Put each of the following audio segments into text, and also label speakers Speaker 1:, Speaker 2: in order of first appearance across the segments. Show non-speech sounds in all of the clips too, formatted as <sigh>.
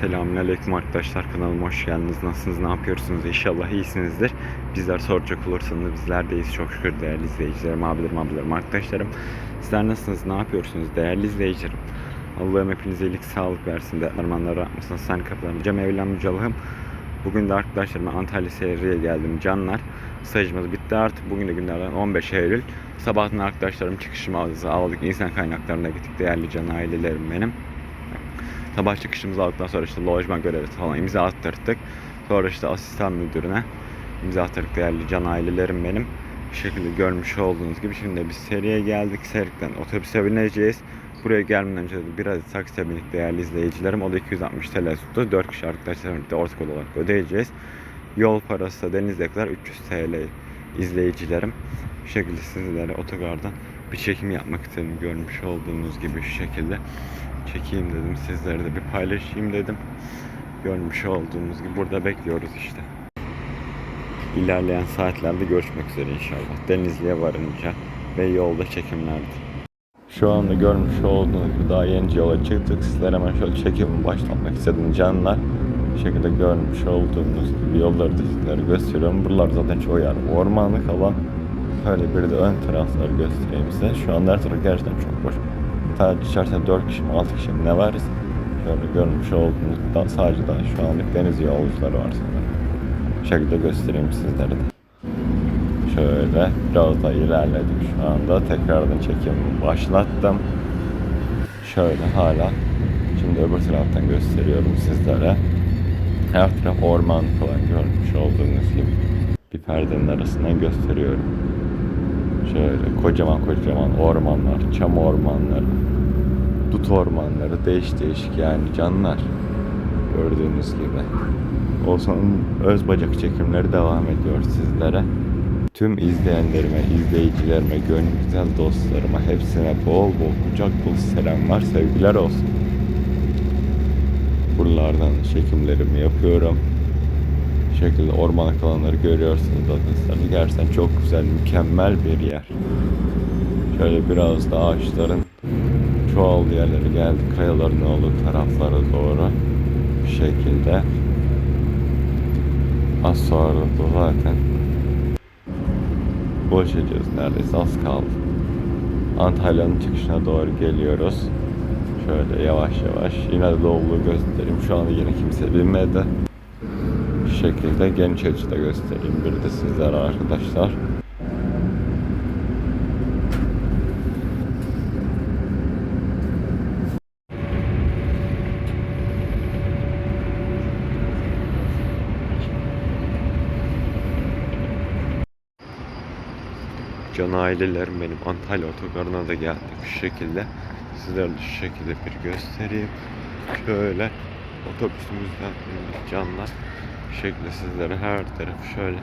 Speaker 1: Selamünaleyküm arkadaşlar kanalıma hoş geldiniz. Nasılsınız? Ne yapıyorsunuz? İnşallah iyisinizdir. Bizler soracak olursanız bizler deyiz çok şükür değerli izleyicilerim, abilerim, ablalarım, arkadaşlarım. Sizler nasılsınız? Ne yapıyorsunuz? Değerli izleyicilerim. Allah'ım hepinize iyilik, sağlık versin. De armağanları atmasın. Sen kapılarım. Cem Evlen Mücallahım. Bugün de arkadaşlarımla Antalya Seri'ye geldim. Canlar. Stajımız bitti artık. Bugün de günlerden 15 Eylül. Sabahtan arkadaşlarım çıkışımızı aldık. İnsan kaynaklarına gittik. Değerli can ailelerim benim. Sabah çıkışımızı aldıktan sonra işte lojman görevlisi falan imza attırdık. Sonra işte asistan müdürüne imza attırdık değerli can ailelerim benim. Bu şekilde görmüş olduğunuz gibi şimdi biz seriye geldik. Serikten otobüse bineceğiz. Buraya gelmeden önce biraz taksiye bindik değerli izleyicilerim. O da 260 TL tuttu. 4 kişi arkadaşlarımla birlikte ortak olarak ödeyeceğiz. Yol parası da denizdekiler 300 TL izleyicilerim. Bu şekilde sizlere otogardan bir çekim yapmak istedim. Görmüş olduğunuz gibi şu şekilde çekeyim dedim. Sizlere de bir paylaşayım dedim. Görmüş olduğunuz gibi burada bekliyoruz işte. İlerleyen saatlerde görüşmek üzere inşallah. Denizli'ye varınca ve yolda çekimlerde. Şu anda görmüş olduğunuz gibi daha yeni yola çıktık. Sizlere hemen şöyle çekimi başlatmak istedim canlar. Bu şekilde görmüş olduğunuz gibi yolları da sizlere gösteriyorum. Buralar zaten çoğu yer ormanlık alan. Böyle bir de ön tarafları göstereyim size. Şu an her taraf gerçekten çok boş. Sadece içerisinde 4 kişi mi 6 kişi mi ne varız? Şöyle görmüş olduğunuz da sadece daha şu anlık deniz yolcuları var sanırım. Bu şekilde göstereyim sizlere de. Şöyle biraz daha ilerledik şu anda. Tekrardan çekimi başlattım. Şöyle hala. Şimdi öbür taraftan gösteriyorum sizlere. Her taraf orman falan görmüş olduğunuz gibi. Bir perdenin arasından gösteriyorum. Şöyle kocaman kocaman ormanlar, çam ormanları, dut ormanları, değiş değişik yani canlar. Gördüğünüz gibi. Olsan'ın öz bacak çekimleri devam ediyor sizlere. Tüm izleyenlerime, izleyicilerime, gönül dostlarıma hepsine bol bol kucak dolu selamlar, sevgiler olsun. Buralardan çekimlerimi yapıyorum. Şekilde orman alanları görüyorsunuz zaten. Gerçekten çok güzel, mükemmel bir yer. Şöyle biraz da ağaçların çoğaldığı yerlere geldik. Kayaların olduğu taraflara doğru. Bir şekilde. Az sonra da zaten ulaşacağız neredeyse az kaldı. Antalya'nın çıkışına doğru geliyoruz. Şöyle yavaş yavaş yine de doluluğu göstereyim. Şu anda yine kimse binmedi. Şekilde geniş açıda göstereyim bir de sizlere arkadaşlar. Can ailelerim benim Antalya otogarına da geldik şu şekilde. Sizlere de şu şekilde bir göstereyim. Şöyle otobüsümüzden canlar. Şekilde sizlere her tarafı şöyle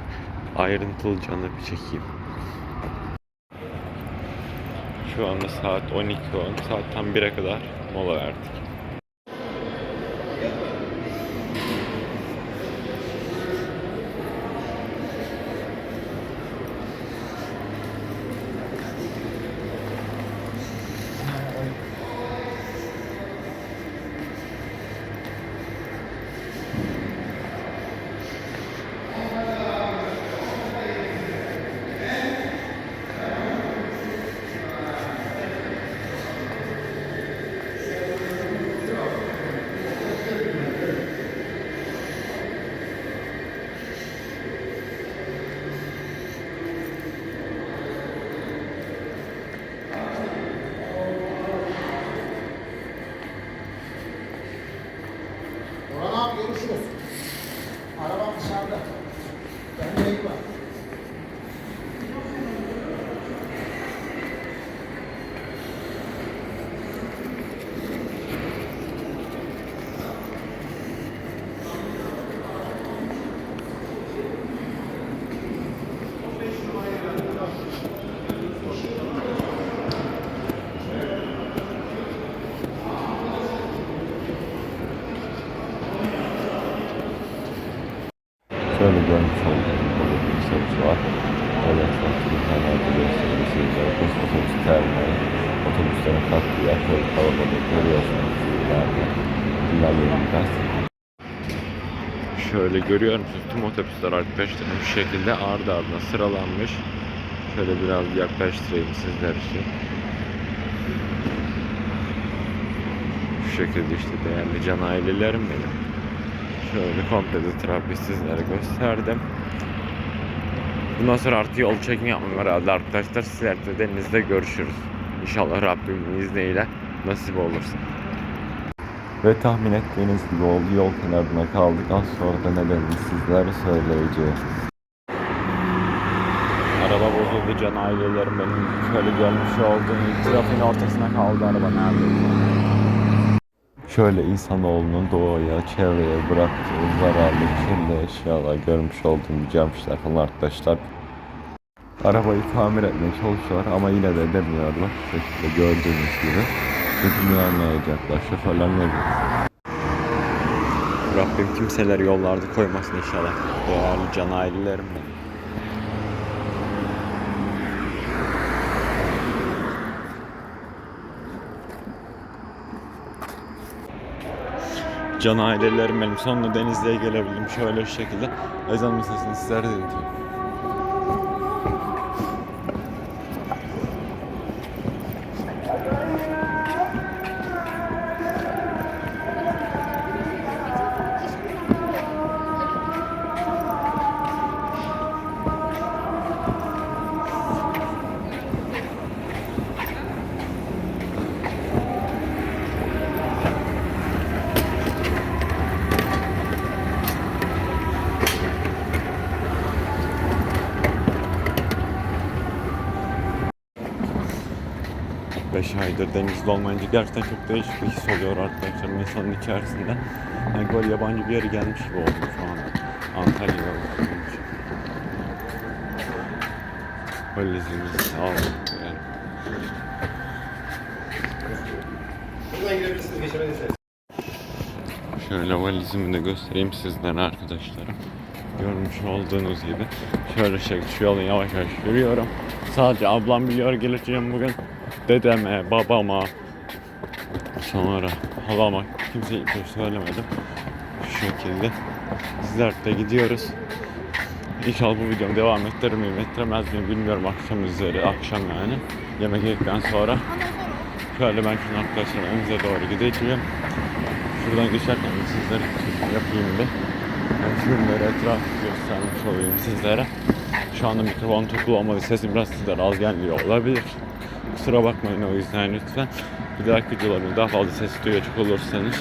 Speaker 1: ayrıntılı canlı bir çekeyim. Şu anda saat 12.10. Saat tam 1'e kadar mola verdik. Şöyle görmüş olduğunuz burada bir otobüs var. Evet, otobüs nerede gösteriyor sizlere. Bursa otobüs terminali. Otobüslerin kalktığı yer şöyle kalabalık görüyorsunuz. İleride. İlerleyin biraz. Şöyle görüyor musunuz? Tüm otobüsler arkadaşlar bu şekilde ardı ardına sıralanmış. Şöyle biraz yaklaştırayım sizler için. Şu şekilde işte değerli can ailelerim benim. Şöyle komple de trafiği sizlere gösterdim. Bundan sonra artık yol çekim yapmam herhalde arkadaşlar. Sizler de denizde görüşürüz. İnşallah Rabbimin izniyle nasip olursa. Ve tahmin ettiğiniz gibi oldu. Yol kenarına kaldık. Az sonra da nedenini sizlere söyleyeceğim. Araba bozuldu can ailelerim benim şöyle görmüş olduğum trafiğin ortasına kaldı araba neredeyse. Şöyle insanoğlunun doğaya, çevreye bıraktığı zararlı kirli eşyalar görmüş olduğum camşlar falan arkadaşlar. Arabayı tamir etmeye çalışıyorlar ama yine de edemiyorlar. Şekilde gördüğünüz gibi. Çünkü anlayacaklar. Şoförler ne diyor? Rabbim kimseleri yollarda koymasın inşallah. Değerli can ailelerim Can ailelerim benim. Sonunda Denizli'ye gelebildim şöyle şu şekilde. Ezanın sesini sizlere de iletiyorum. Beş aydır denizde olmayınca gerçekten çok değişik bir his oluyor arkadaşlar insanın içerisinde. Yani böyle yabancı bir yere gelmiş gibi oldum şu an. Antalya'ya olmuş. Valizimizi aldık. Yani.
Speaker 2: Buradan girebilirsiniz geçemediyseniz.
Speaker 1: Şöyle valizimi de göstereyim sizlere arkadaşlarım. Görmüş olduğunuz gibi. Şöyle şey, şu yolu yavaş yavaş yürüyorum. Sadece ablam biliyor geleceğim bugün. Dedeme, babama, sonra halama kimseye şey söylemedim. Şu şekilde. Sizler de gidiyoruz. İnşallah bu videomu devam ettirir miyim, ettiremez miyim bilmiyorum akşam üzeri, akşam yani. Yemek yedikten sonra. Şöyle ben şimdi arkadaşlar evimize doğru gideceğim. Şuradan geçerken sizlere yapayım bir. Ben şunları etraf göstermiş olayım sizlere. Şu anda mikrofon takılı olmadı. Sesim biraz sizlere az geliyor olabilir. Kusura bakmayın o yüzden lütfen. Bir dahaki videolarımda daha fazla ses duyacak olursanız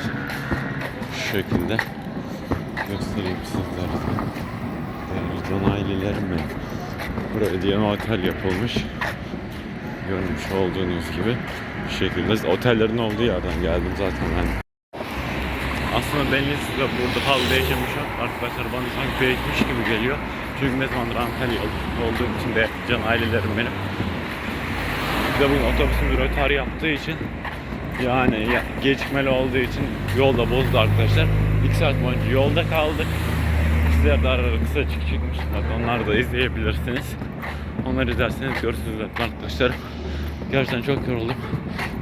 Speaker 1: şu şekilde göstereyim sizlere. Değerli can ailelerim benim. Buraya diye otel yapılmış. Görmüş olduğunuz gibi bu şekilde. Otellerin olduğu yerden geldim zaten ben. Aslında Denizli'de burada halde yaşamışım. Arkadaşlar bana sanki büyükmüş gibi geliyor. Çünkü ne zamandır Antalya olduğum için de can ailelerim benim. Bir de bugün otobüsümüz rötar yaptığı için yani ya- gecikmeli olduğu için yolda bozdu arkadaşlar. 2 saat boyunca yolda kaldık. Sizler de ara ara kısa çık çıkmış. Bak onları da izleyebilirsiniz. Onları izlerseniz görürsünüz zaten arkadaşlar. Gerçekten çok yoruldum.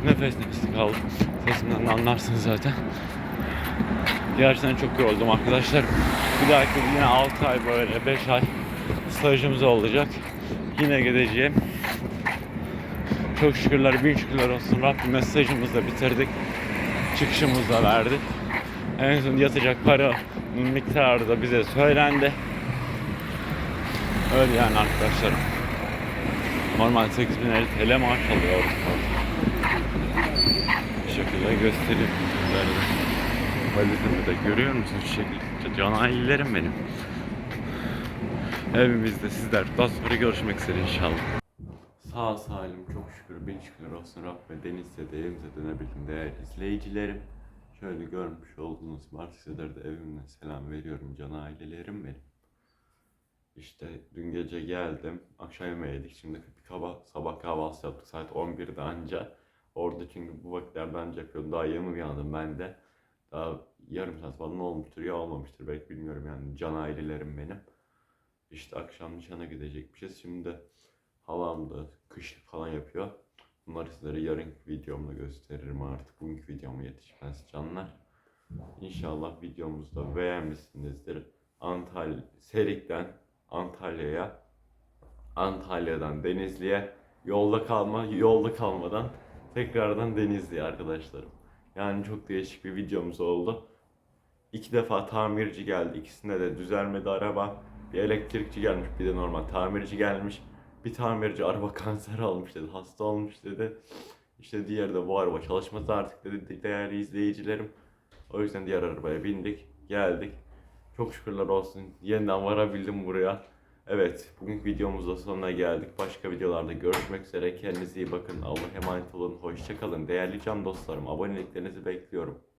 Speaker 1: Nefes nefes kaldım. Sesimden de anlarsınız zaten. Gerçekten çok yoruldum arkadaşlar. Bir dahaki yine 6 ay böyle 5 ay stajımız olacak. Yine gideceğim. Çok şükürler, bin şükürler olsun. Rabbim mesajımızı da bitirdik. Çıkışımızı da verdik. En son yatacak para miktarı da bize söylendi. Öyle yani arkadaşlar. Normal 8050 TL maaş alıyoruz. Bir şekilde göstereyim sizlere de. Valizimi de görüyor musunuz? Şu şekilde can ailelerim benim. Evimizde sizler daha sonra görüşmek üzere inşallah. Sağ salim çok şükür bin şükür olsun Rabbime denizde de evimize dönebildim değerli izleyicilerim. Şöyle görmüş olduğunuz var sizlere de evimden selam veriyorum can ailelerim benim. İşte dün gece geldim. Akşam yemeği yedik. Şimdi bir kaba, sabah kahvaltısı yaptık. Saat 11'de anca. Orada çünkü bu vakitlerde anca yapıyordum. Daha yeni uyandım ben de. Daha yarım saat falan olmuştur ya olmamıştır belki bilmiyorum yani. Can ailelerim benim. İşte akşam nişana gidecekmişiz. Şimdi halam da kışlık falan yapıyor. Bunları sizlere yarın videomda gösteririm artık. Bugünkü videomu yetişmez canlar. İnşallah videomuzu da beğenmişsinizdir. Antalya, Serik'ten Antalya'ya, Antalya'dan Denizli'ye yolda kalma, yolda kalmadan tekrardan Denizli'ye arkadaşlarım. Yani çok değişik bir videomuz oldu. İki defa tamirci geldi. İkisinde de düzelmedi araba. Bir elektrikçi gelmiş, bir de normal tamirci gelmiş. Bir tamirci araba <laughs> kanser almış dedi, hasta olmuş dedi. İşte diğeri de bu araba çalışmaz artık dedi değerli izleyicilerim. O yüzden diğer arabaya bindik, geldik. Çok şükürler olsun. Yeniden varabildim buraya. Evet, bugünkü videomuzda sonuna geldik. Başka videolarda görüşmek üzere. Kendinize iyi bakın. Allah'a emanet olun. Hoşçakalın. Değerli can dostlarım, aboneliklerinizi bekliyorum.